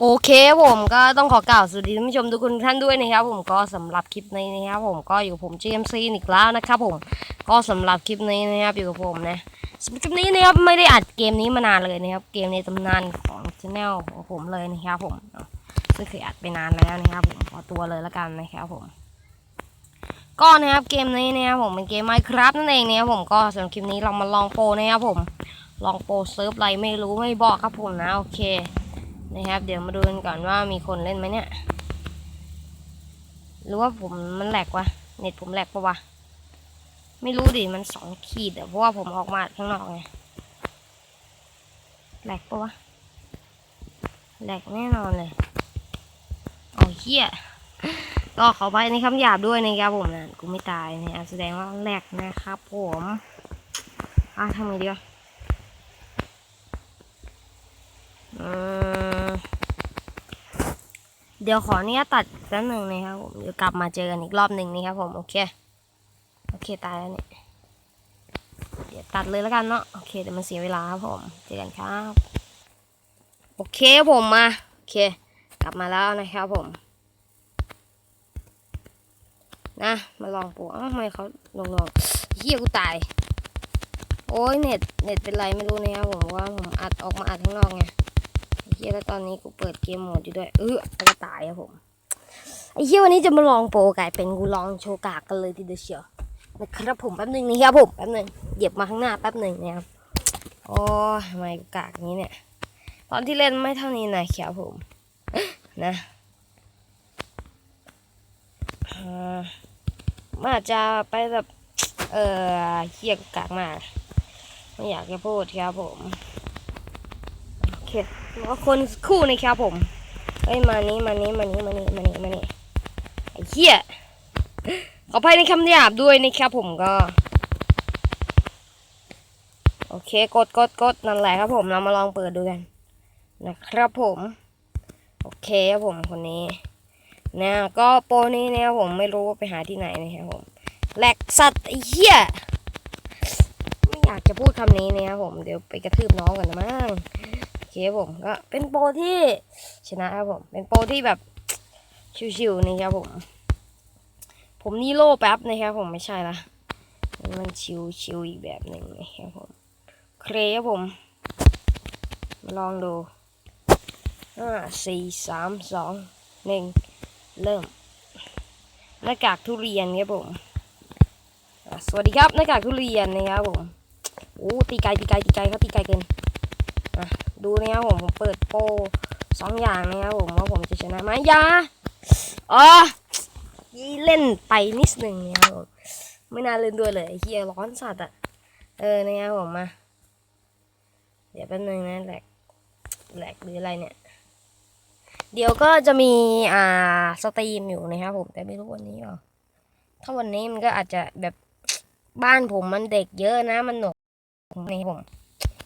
โอเคผมก็ต้องขอกล่าวสวัสดีท่านผู้ชมทุกคนท่านด้วยนะครับ ผมก็สำหรับคลิปนี้นะครับ ผมก็อยู่กับผม GMC อีกแล้วนะครับ ผมก็สำหรับคลิปนี้นะครับอยู่กับผมนะสำหรับคลิปนี้นะครับไม่ได้อัดเกมนี้มานานเลยนะครับ เกมในตำนานของช anel ของผมเลยนะครับผมซึ่งเคยอัดไปนานแล้วนะครับ ผมขอตัวเลยละกันนะครับผมก็นะครับเกมนี้นะครับผมเป็นเกม Minecraft นั่นเองนะครับผมก็สำหรับคลิปนี้เรามาลองโปรนะครับผมลองโปรเซิร์ฟอะไรไม่รู้ไม่บอกครับผมนะโอเค นะครับ เดี๋ยวมาดูกันก่อนว่ามีคนเล่นไหมเนี่ยหรือว่าผมมันแหลกวะเน็ตผมแหลกปะวะไม่รู้ดิมันสองขีดอะเพราะว่าผมออกมาข้างนอกไงแหลกปะวะแหลกแน่นอนเลยเอาเหี้ยก็ขอไปในคำหยาบด้วยนะครับผมนะกูไม่ตายนะครับแสดงว่าแหลกนะครับผมอะทำไงดีวะอืม เดี๋ยวขอเนี่ยตัดแป๊บหนึ่งนะครับผมเดี๋ยวกลับมาเจอกันอีกรอบหนึ่งนะครับผมโอเคโอเคตายแล้วเนี่ยเดี๋ยวตัดเลยแล้วกันเนาะโอเคเดี๋ยวมันเสียเวลาครับผมเจอกันครับโอเคผมมาโอเค กลับมาแล้วนะครับผม นะมาลองปูอ้าวทำไมเขาลงลงเฮียกูตาย โอ้ยเน็ตเน็ตเป็นไรไม่รู้นะครับผมว่าผมอัดออกมาอัดข้างนอกไง เฮียแล้วตอนนี้กูเปิดเกมโหมดอยู่ด้วย เออแล้วก็ตายครับผม ไอ้เฮียวันนี้จะมาลองโปรกลายเป็นกูลองโชว์กากกันเลยทีเดียวเชียวนะครับผมแป๊บหนึงนี่ครับผมแป๊บหนึงเหยียบมาข้างหน้าแป๊บหนึ่งนะครับโอ้ยทำไมกากนี้เนี่ย ตอนที่เล่นไม่เท่านี้นะครับผม นะอามันอาจจะไปแบบ เออเฮียกากมาก ไม่อยากจะพูดครับผม เคแล้วคนคู่นะครับผมเอ้ยมานี้มานี้มานี้มานี้มานี้มานี้ไอ้เหี้ยขออภัยในคำหยาบด้วยนะครับผมก็ โอเคกดกดกดนั่นแหละครับผมเรามาลองเปิดดูกัน นะครับผม โอเคครับผมคนนี้นะก็โปรนี้เนะครับผมไม่รู้ว่าไปหาที่ไหนนะครับผมแหลกสัตว์ไอ้เหี้ยไม่อยากจะพูดคำนี้นะครับผมเดี๋ยวไปกระทืบน้องกันนะมั้ง ครับผมก็เป็นโปรที่ชนะครับผม เป็นโปรที่แบบชิวๆนี่ครับผม ผมนี่โล่แป๊บนะครับผมไม่ใช่ละมันชิวๆอีกแบบหนึ่งนะครับผมเครครับผมมาลองดูห้าสี่สามสองหนึ่งเริ่มหน้ากากทุเรียนครับผมสวัสดีครับหน้ากากทุเรียนนะครับผมโอ้ตีไกลตีไกลตีไกลครับตีไกลเกิน ดูนะครับผมผมเปิดโปรสองอย่างนะครับผมว่าผมจะชนะไหมยาอ๋อยี่เล่นไปนิดหนึ่งนะครับผมไม่น่าเล่นด้วยเลยเฮียร้อนสัตว์อะเออนะครับผมมาเดี๋ยวแป๊บนึงนะแหลกแหลกหรืออะไรเนี่ย เดี๋ยวก็จะมีอ่าสตรีมอยู่นะครับผมแต่ไม่รู้วันนี้หรอถ้าวันนี้มันก็อาจจะแบบบ้านผมมันเด็กเยอะนะมันหนกนี่ผม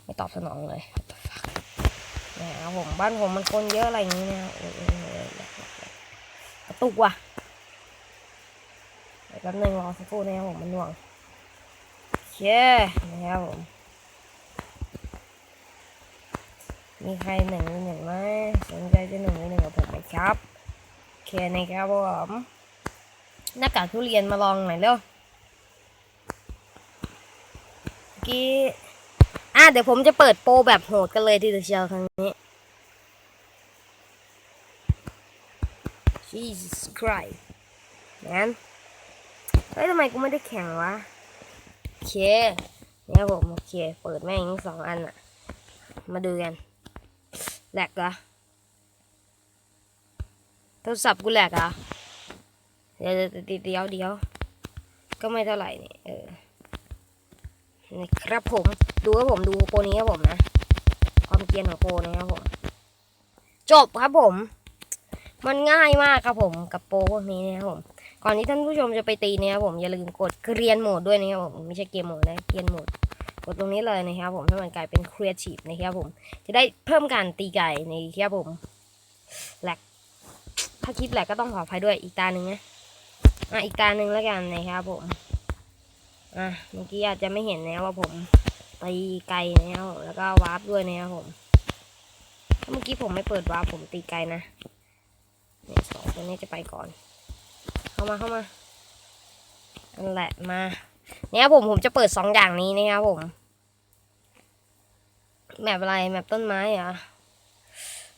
ไม่ตอบสนองเลย นะครับผมบ้านผมมันคนเยอะอะไรอย่างนี้นะเออเออเออกระตุกว่ะแป๊บนึงรอสักครู่นะครับผมมันหน่วงโอเคนะครับผมมีใครหนึ่งหนึ่งไหมสนใจจะหนึ่งหนึ่งกับผมไหมครับโอเคนะครับผมหน้ากากทุเรียนมาลองหน่อยเร็วเมื่อกี้ เดี๋ยวผมจะเปิดโปรแบบโหดกันเลยทีเดียวเชียวครั้งนี้ Jesus Christ งั้นเฮ้ยทำไมกูไม่ได้แข่งวะ โอเค เนี่ยผมโอเค เปิดแม่งสองอันอะมาดูกัน แหลกเหรอโทรศัพท์กูแหลกเหรอเดี๋ยวเดี๋ยวเดี๋ยวเดี๋ยวก็ไม่เท่าไหร่นี่ เออ นี่ครับผมดูครับผมดูโปรนี้ครับผมนะ ความเกียนของโปรนะครับผม จบครับผม มันง่ายมากครับผมกับโปรพวกนี้นะครับผม ก่อนที่ท่านผู้ชมจะไปตีนี่ยครับผมอย่าลืมกดเกรียนโหมดด้วยนะครับผมไม่ใช่เกมโหมดนะเกรียนโหมดกดตรงนี้เลยนะครับผมให้มันกลายเป็นครีเอทีฟนะครับผม จะได้เพิ่มการตีไก่ในครับผมแหลกถ้าคลิปแหลกก็ต้องขออภัยด้วยอีกตาหนึ่งนะอะอีกตาหนึ่งแล้วกันนะครับผม อะเมื่อกี้อาจจะไม่เห็นนะว่าผมตีไกลแล้วแล้วก็วาร์ปด้วยนะครับผมเมื่อกี้ผมไม่เปิดวาร์ปผมตีไกลนะเนี่ยสองตัวนี้จะไปก่อน เข้ามาเข้ามานั่นแหละมาเนี่ยผมผมจะเปิดสองอย่างนี้นะครับผมแมปอะไรแมปต้นไม้เหรอ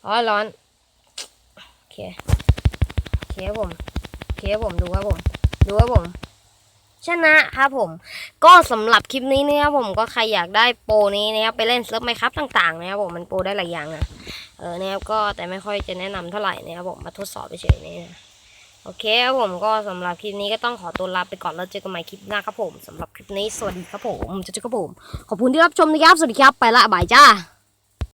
อ๋อร้อนโอเคโอเคผมโอเคผมดูครับผม ดูครับผม ชนะครับผม ก็สำหรับคลิปนี้นะครับผมก็ใครอยากได้โปรนี้นะครับไปเล่นเซิร์ฟไหมครับต่างๆนะครับผมมันโปรได้หลายอย่างอะเออนะครับก็แต่ไม่ค่อยจะแนะนำเท่าไหร่นะครับผมมาทดสอบเฉยๆนี่นะโอเคครับผมก็สำหรับคลิปนี้ก็ต้องขอตัวลาไปก่อนแล้วเจอกันใหม่คลิปหน้าครับผมสำหรับคลิปนี้สวัสดีครับผมเจอกันครับผมขอบคุณที่รับชมนะครับสวัสดีครับไปละบายจ้า